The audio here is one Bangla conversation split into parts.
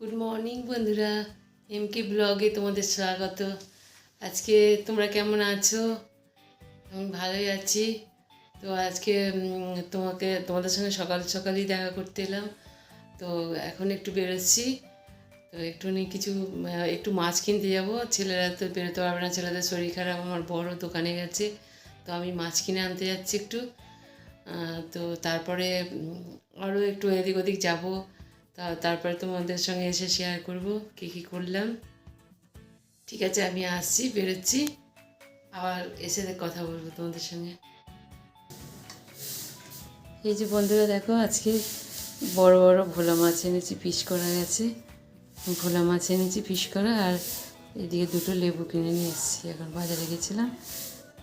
গুড মর্নিং বন্ধুরা। এম কে ব্লগে তোমাদের স্বাগত। আজকে তোমরা কেমন আছো? আমি ভালোই আছি। তো আজকে তোমাকে, তোমাদের সঙ্গে সকাল সকালই দেখা করতে এলাম। তো এখন একটু বেরোচ্ছি। তো একটু একটুখানি কিছু একটু মাছ কিনতে যাব। ছেলেরা তো বেরোতে পারবে না। ছেলেদের শরীর খারাপ। আমার বড় দোকানে গেছে। তো আমি মাছ কিনে আনতে যাচ্ছি একটু। তো তারপরে আরও একটু এদিক ওদিক যাব। তা তারপরে তোমাদের সঙ্গে এসে শেয়ার করব, কী কী করলাম। ঠিক আছে, আমি আসছি, বেরোচ্ছি। আবার এসে কথা বলব তোমাদের সঙ্গে। এই যে বন্ধুরা, দেখো, আজকে বড় বড় ভোলা মাছ এনেছি পিস করা গেছে। ভোলা মাছ এনেছি পিস করা, আর এদিকে দুটো লেবু কিনে নিয়ে এসেছি। এখন বাজারে গেছিলাম,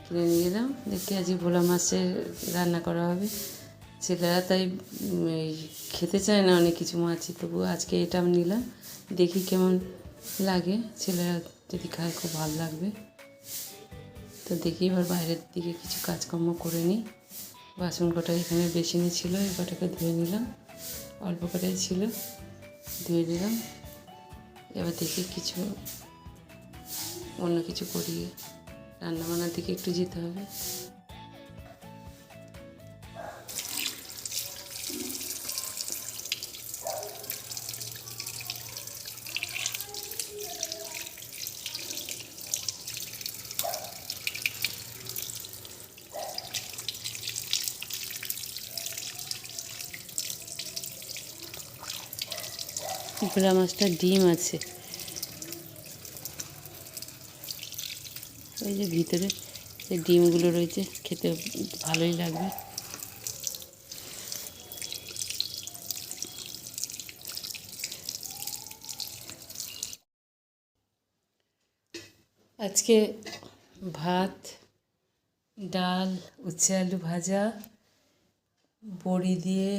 কিনে নিয়ে গেলাম দেখি আজকে ভোলা মাছের রান্না করা হবে। ছেলেরা তাই খেতে চায় না অনেক কিছু মাছই তবু আজকে এটা আমি নিলাম। দেখি কেমন লাগে। ছেলেরা যদি খায় খুব ভালো লাগবে। তো দেখি এবার বাইরের দিকে কিছু কাজকর্ম করে নিই। বাসন কটা এখানে বেসিনে ছিল, এই কটাকে ধুয়ে নিলাম। অল্প কটাই ছিল, ধুয়ে নিলাম। এবার দেখি কিছু অন্য কিছু করি রান্না বান্নার দিকে একটু যেতে হবে। ভোলা মাছটা ডিম আছে। ওই যে ভিতরে যে ডিমগুলো রয়েছে, খেতে ভালোই লাগবে। আজকে ভাত, ডাল, উচ্ছে আলু ভাজা, বড়ি দিয়ে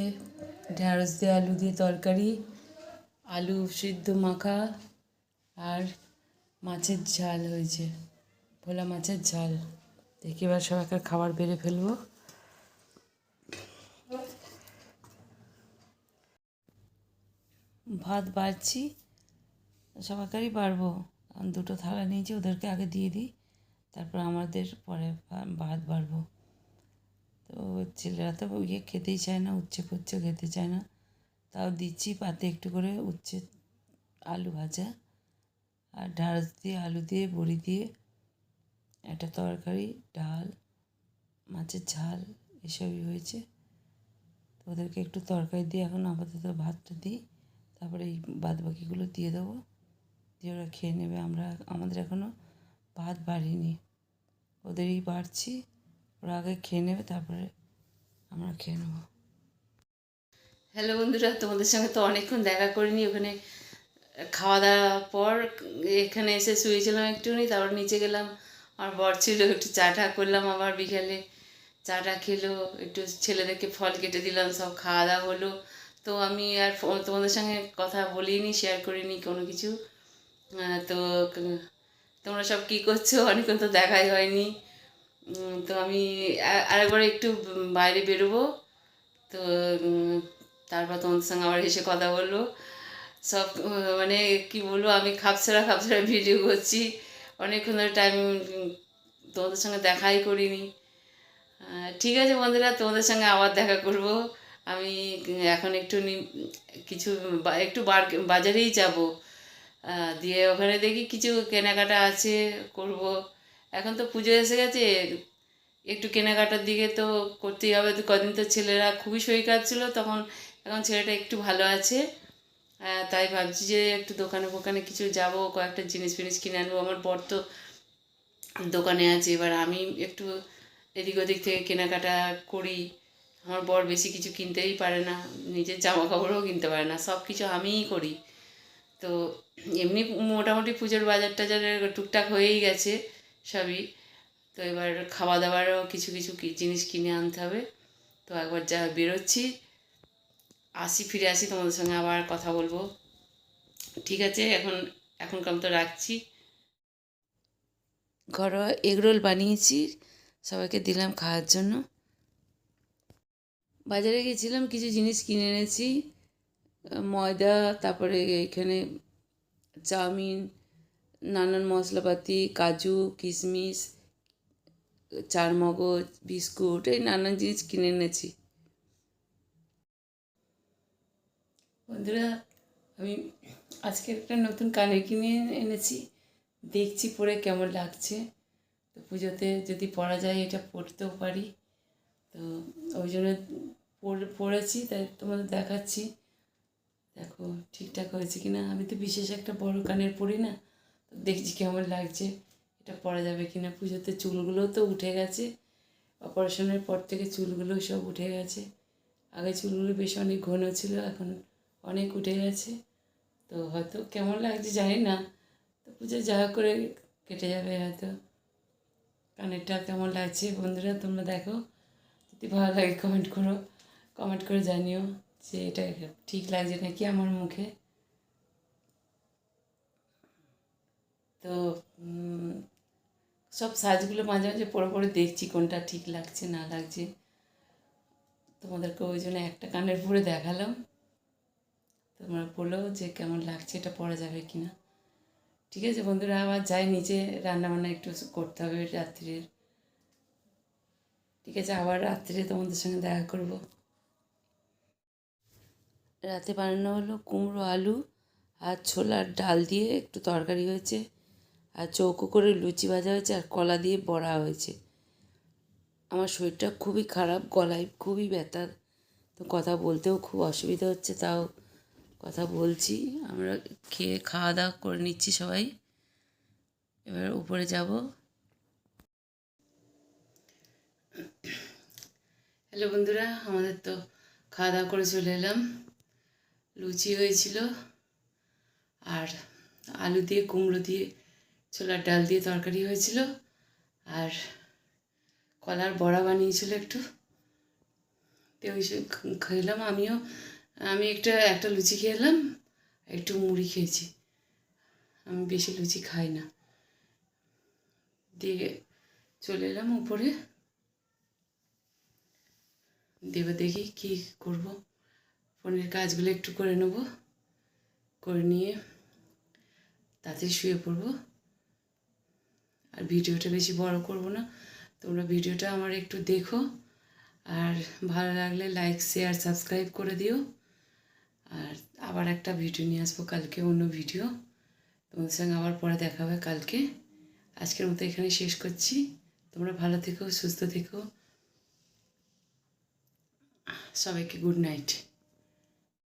ঢ্যাঁড়স দিয়ে, আলু দিয়ে তরকারি আলু সিদ্ধ মাখা আর মাছের ঝাল হয়েছে। ভোলা মাছের ঝাল। দেখি এবার সবাইকে খাবার বেড়ে ফেলব। ভাত বাড়ছি। সবাইকারই পারব দুটো থালা নিয়েছি, ওদেরকে আগে দিয়ে দিই। তারপর আমাদের পরে ভাত বাড়বো। তো ছেলেরা তো ইয়ে খেতেই চায় না, উচ্ছে ফুচ্ছে খেতে চায় না। তাও দিচ্ছি পাতে একটু করে উচ্ছে আলু ভাজা আর ঢ্যাঁড়স দিয়ে, আলু দিয়ে, বড়ি দিয়ে, একটা তরকারি, ডাল, মাছের ঝাল এসবই হয়েছে। তো ওদেরকে একটু তরকারি দিয়ে এখন আপাতত ভাতটা দিই, তারপরে এই বাদ বাকিগুলো দিয়ে দেবো। দিয়ে ওরা খেয়ে নেবে। আমরা, আমাদের এখনও ভাত বাড়িনি। ওদেরই বাড়ছি। ওরা আগে খেয়ে নেবে, তারপরে আমরা খেয়ে নেব। হ্যালো বন্ধুরা, তোমাদের সঙ্গে তো অনেকক্ষণ দেখা করিনি। ওখানে খাওয়া দাওয়ার পর এখানে এসে শুয়েছিলাম একটুখানি, তারপর নিচে গেলাম, আমার বর ছিল, একটু চা টা করলাম আবার বিকালে। চা টা খেলো, একটু ছেলেদেরকে ফল কেটে দিলাম, সব খাওয়া দাওয়া হলো। তো আমি আর তোমাদের সঙ্গে কথা বলিনি শেয়ার করিনি কোনো কিছু। তো তোমরা সব কী করছ? অনেকক্ষণ তো দেখাই হয়নি। তো আমি আরেকবার একটু বাইরে বেরোবো। তো তারপর তোমাদের সঙ্গে আবার এসে কথা বলল। সব মানে কি বলব, আমি খাপছাড়া খাপছাড়া ভিডিও করছি। অনেকক্ষণ ধরে টাইম তোমাদের সঙ্গে দেখাই করিনি। ঠিক আছে বন্ধুরা, তোমাদের সঙ্গে আবার দেখা করব। আমি এখন একটু কিছু একটু বাজারেই যাব। দিয়ে ওখানে দেখি কিছু কেনাকাটা আছে, করব। এখন তো পুজো এসে গেছে, একটু কেনাকাটার দিকে তো করতেই হবে। কদিন তো ছেলেরা খুবই শরীর খারাপ ছিল, তখন এখন ছেলেটা একটু ভালো আছে তাই ভাবছি যে একটু দোকানে ফোকানে কিছু যাব, কয়েকটা জিনিস ফিনিস কিনে আনব। আমার বর তো দোকানে আছে, এবার আমি একটু এদিক ওদিক থেকে কেনাকাটা করি। আমার বর বেশি কিছু কিনতেই পারে না, নিজের জামা কাপড়ও কিনতে পারে না সব কিছু আমিই করি। তো এমনি মোটামুটি পুজোর বাজার টাজার টুকটাক হয়েই গেছে সবই। তো এবার খাওয়া দাওয়ারও কিছু কিছু জিনিস কিনে আনতে হবে। তো একবার যা বেরোচ্ছি আসি, ফিরে আসি, তোমাদের সঙ্গে আবার কথা বলব। ঠিক আছে, এখন, এখনকার মতো রাখছি। ঘরোয়া এগরোল বানিয়েছি, সবাইকে দিলাম খাওয়ার জন্য। বাজারে গেছিলাম, কিছু জিনিস কিনে এনেছি। ময়দা, তারপরে এখানে চাউমিন, নানান মশলাপাতি, কাজু, কিশমিশ, চারমগজ, বিস্কুট, এই নানান জিনিস কিনে এনেছি। বন্ধুরা, আমি আজকে একটা নতুন কানের কিনে এনেছি। দেখছি পরে কেমন লাগছে। তো পুজোতে যদি পরা যায়, এটা পরতেও পারি। তো ওই জন্য পরেছি, তাই তোমাদের দেখাচ্ছি। দেখো, ঠিকঠাক হয়েছে কি না আমি তো বিশেষ একটা বড় কানের পরি না। তো দেখছি কেমন লাগছে, এটা পরা যাবে কি না পুজোতে চুলগুলোও তো উঠে গেছে। অপারেশনের পর থেকে চুলগুলো সব উঠে গেছে। আগে চুলগুলো বেশ অনেক ঘন ছিল, এখন অনেক উঠে গেছে। তো হয়তো কেমন লাগছে জানি না। তো পুজো যা করে কেটে যাবে হয়তো। কানেরটা কেমন লাগছে বন্ধুরা তোমরা দেখো। যদি ভালো লাগে কমেন্ট করো। কমেন্ট করে জানিও যে এটা ঠিক লাগছে নাকি আমার মুখে। তো সব সাজগুলো মাঝে মাঝে পরে পরে দেখছি কোনটা ঠিক লাগছে না লাগছে। তোমাদেরকে ওই জন্য একটা কানের পরে দেখালাম। তোমরা বলো যে কেমন লাগছে, এটা পরা যাবে কি না ঠিক আছে বন্ধুরা, আবার যাই নিচে রান্নাবান্না একটু করতে হবে রাত্রির। ঠিক আছে, আবার রাত্রে তোমাদের সঙ্গে দেখা করব। রাতে বানানো হলো কুমড়ো আলু আর ছোলার ডাল দিয়ে একটু তরকারি হয়েছে। আর চৌকো করে লুচি ভাজা হয়েছে আর কলা দিয়ে বড়া হয়েছে। আমার শরীরটা খুবই খারাপ, গলায় খুবই ব্যথা। তো কথা বলতেও খুব অসুবিধা হচ্ছে, তাও কথা বলছি, আমরা খেয়ে খাওয়া দাওয়া করে নিচ্ছি সবাই। এবার উপরে যাব। হ্যালো বন্ধুরা, আমাদের তো খাওয়া দাওয়া করে চলে এলাম। লুচি হয়েছিল আর আলু দিয়ে, কুমড়ো দিয়ে, ছোলার ডাল দিয়ে তরকারি হয়েছিল। আর কলার বড়া বানিয়েছিল একটু। তো ওই খেলাম, আমিও আমি একটা একটা লুচি খেলাম, একটু মুড়ি খেয়েছি। আমি বেশি লুচি খাই না। দিয়ে চলে এলাম উপরে। দেবে দেখি কী করব। ফোনের কাজগুলো একটু করে নেব। করে নিয়ে তাতে শুয়ে পড়ব। আর ভিডিওটা বেশি বড় করব না। তোমরা ভিডিওটা আমার একটু দেখো। আর ভালো লাগলে লাইক শেয়ার সাবস্ক্রাইব করে দিও। আবার একটা ভিডিও নিয়ে আসব, কালকে অন্য ভিডিও। তোমাদের সঙ্গে আবার পরে দেখা হবে কালকে। আজকের মতো এখানে শেষ করছি। তোমরা ভালো থেকো, সুস্থ থেকো। সবাইকে গুড নাইট।